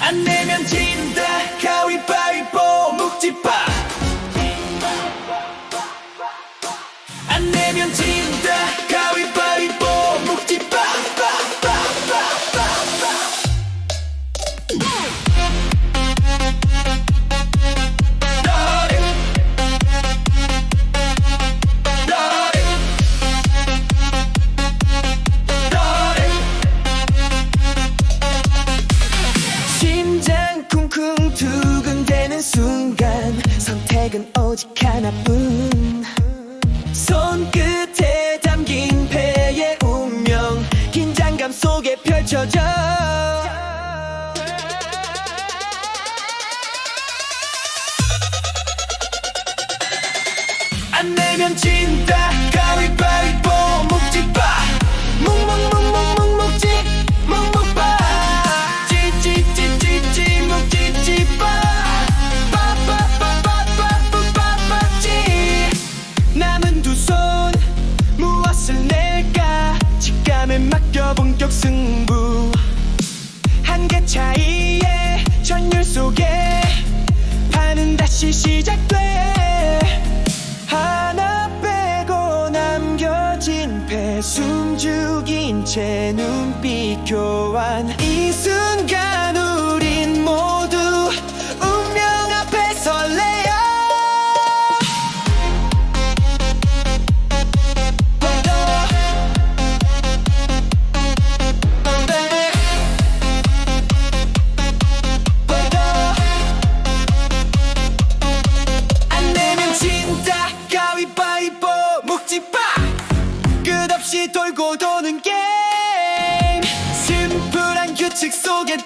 안 내면 진다. 가위바위보 묵지빠 안 내면 진다 쿵쿵 두근대는 순간 선택은 오직 하나뿐. 손끝에 담긴 배의 운명 긴장감 속에 펼쳐져. 안 내면 진다 본격 승부. 한계 차이의 전율 속에 판은 다시 시작돼. 하나 빼고 남겨진 패 숨죽인 채 눈빛 교환. 이순 돌고 도는 게임. 심플한 규칙 속에